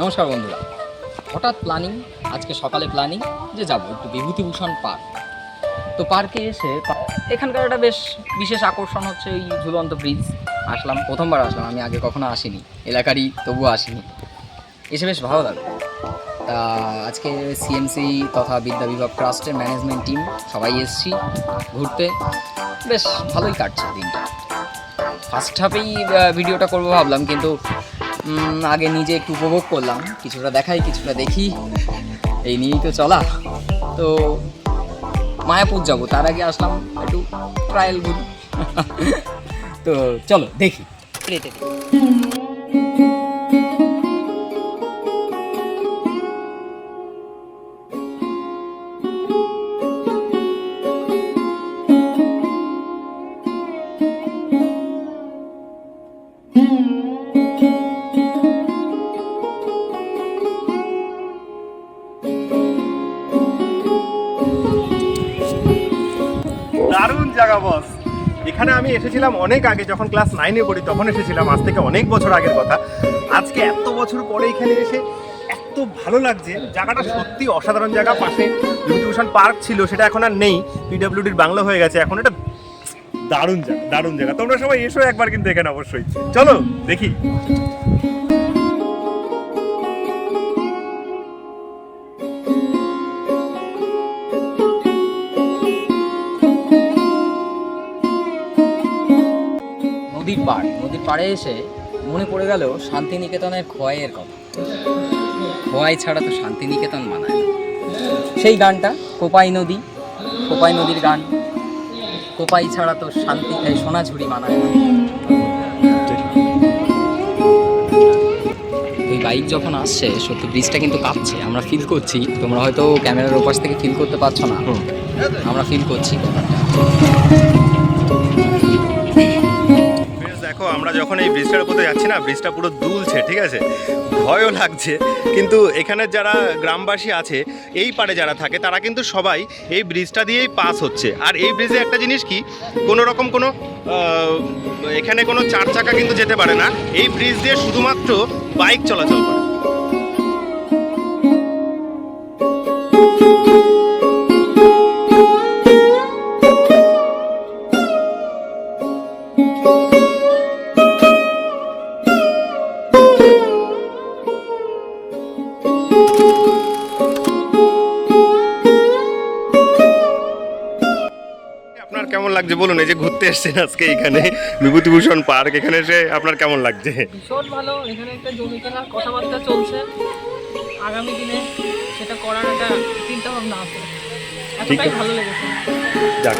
নমস্কার বন্ধুরা। হঠাৎ প্ল্যানিং আজকে সকালে প্ল্যানিং যে যাব একটু বিভূতিভূষণ পার্ক তো পার্কে এসে এখানকার একটা বেশ বিশেষ আকর্ষণ হচ্ছে ওই ঝুলন্ত ব্রিজ আসলাম, প্রথমবার আসলাম, আমি আগে কখনো আসিনি। এলাকারই তবুও আসিনি। এসে বেশ ভালো লাগল। তা আজকে সিএমসি তথা বিদ্যা বিভাগ ট্রাস্টের ম্যানেজমেন্ট টিম সবাই এসছি ঘুরতে। বেশ ভালোই কাটছে দিনটা। ফার্স্ট হাফেই ভিডিওটা করব ভাবলাম, কিন্তু আগে নিজে একটু উপভোগ করলাম। কিছুটা দেখাই কিছুটা দেখি। এই নিয়েই তো চলা। তো মায়াপুর যাব তার আগে আসলাম একটু ট্রায়াল করি তো চলো দেখি। প্লেটে দারুণ জায়গা বস এখানে আমি এসেছিলাম অনেক আগে, যখন ক্লাস নাইনে পড়ি, তখন এসেছিলাম। আজ থেকে অনেক বছর আগের কথা। আজকে এত বছর পরে এখানে এসে এত ভালো লাগছে। জায়গাটা সত্যি অসাধারণ জায়গা। পাশে বিভূতিভূষণ পার্ক ছিল, সেটা এখন আর নেই। পিডব্লিউডির বাংলা হয়ে গেছে। এখন এটা দারুণ জায়গা দারুণ জায়গা। তোমরা সবাই এসো একবার কিন্তু এখানে অবশ্যই। চলো, দেখি। নদীর পাড়। নদীর পাড়ে এসে মনে পড়ে গেল শান্তিনিকেতনের খোয়াইয়ের কথা। খোয়াই ছাড়া তো শান্তিনিকেতন মানায় সেই গানটা কোপাই নদী কোপাই নদীর গান। কোপাই ছাড়া তো শান্তি সোনাঝুরি মানায় এই বাইক যখন আসছে সত্যি ব্রিজটা কিন্তু কাঁপছে। আমরা ফিল করছি তোমরা হয়তো ক্যামেরার ওপাশ থেকে ফিল করতে পারছ না। আমরা ফিল করছি। দেখো, আমরা যখন এই ব্রিজটার উপরে যাচ্ছি না, ব্রিজটা পুরো দুলছে, ঠিক আছে? ভয়ও লাগছে। কিন্তু এখানে যারা গ্রামবাসী আছে, এই পারে যারা থাকে, তারা কিন্তু সবাই এই ব্রিজটা দিয়েই পাস হচ্ছে। আর এই ব্রিজে একটা জিনিস কি কোনো রকম কোনো এখানে কোনো চার চাকা কিন্তু যেতে পারে না। এই ব্রিজ দিয়ে শুধুমাত্র বাইক চলাচল করে। আপনার কেমন লাগছে? বলুন এই যে ঘুরতে এসেছেন আজকে এখানে বিভূতিভূষণ পার্ক এখানে এসে আপনার কেমন লাগছে? ভীষণ ভালো এখানে একটা জমি কেনার কথাবার্তা চলছে। আগামী দিনে সেটা করার একটা চিন্তা ভাবনা আছে এতটাই ভালো লেগেছে। যাক।